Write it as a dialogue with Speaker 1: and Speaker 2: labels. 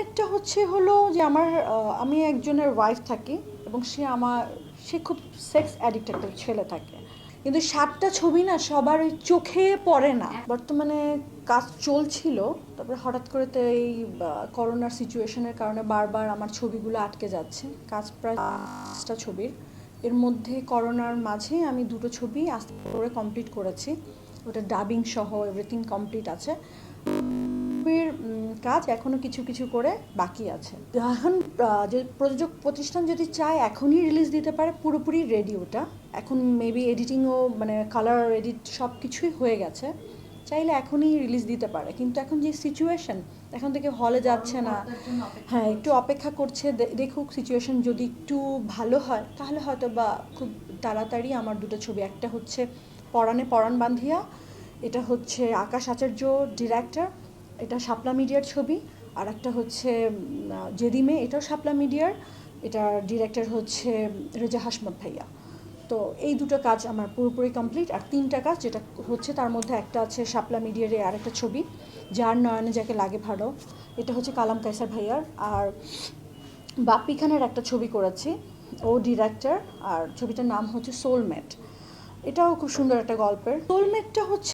Speaker 1: সোলমেটটা হচ্ছে হলো যে আমার আমি একজনের ওয়াইফ থাকি এবং সে আমার সে খুব সেক্স অ্যাডিক্ট একটা ছেলে থাকে। কিন্তু সাতটা ছবি না সবার চোখে পড়ে না। বর্তমানে কাজ চলছিল তারপরে হঠাৎ করে তো এই করোনার সিচুয়েশনের কারণে বারবার আমার ছবিগুলো আটকে যাচ্ছে। কাজ প্রায় পাঁচটা ছবির। এর মধ্যে করোনার মাঝে আমি দুটো ছবি আস্তে করে কমপ্লিট করেছি। ওটা ডাবিং সহ এভরিথিং কমপ্লিট আছে। ছবির কাজ এখনও কিছু কিছু করে বাকি আছে। এখন যে প্রযোজক প্রতিষ্ঠান যদি চায় এখনই রিলিজ দিতে পারে পুরোপুরি রেডি ওটা এখন মেবি এডিটিংও মানে কালার এডিট সব কিছুই হয়ে গেছে। চাইলে এখনই রিলিজ দিতে পারে। কিন্তু এখন যে সিচুয়েশন এখন থেকে হলে যাচ্ছে না। হ্যাঁ একটু অপেক্ষা করছে। দেখুক সিচুয়েশন যদি একটু ভালো হয় তাহলে হয়তো বা খুব তাড়াতাড়ি আমার দুটো ছবি একটা হচ্ছে পরাণে পরাণ বান্ধিয়া এটা হচ্ছে আকাশ আচার্য ডিরেক্টর এটা শাপলা মিডিয়ার ছবি, আর একটা হচ্ছে জেদিমে এটাও শাপলা মিডিয়ার, এটার ডিরেক্টর হচ্ছে, রেজা হাসমত ভাইয়া। তো এই দুটো কাজ আমার পুরোপুরি কমপ্লিট, আর তিনটা কাজ যেটা হচ্ছে তার মধ্যে একটা আছে শাপলা মিডিয়ারে আর একটা ছবি, যার নয়নে যাকে লাগে ভালো, এটা হচ্ছে কালাম কাইসার ভাইয়ার, আর বাপ্পি খানের একটা ছবি করেছি, ও ডিরেক্টর, আর ছবিটার নাম হচ্ছে সোলমেট। এটাও খুব সুন্দর একটা গল্পের। সোলমেটটা হচ্ছে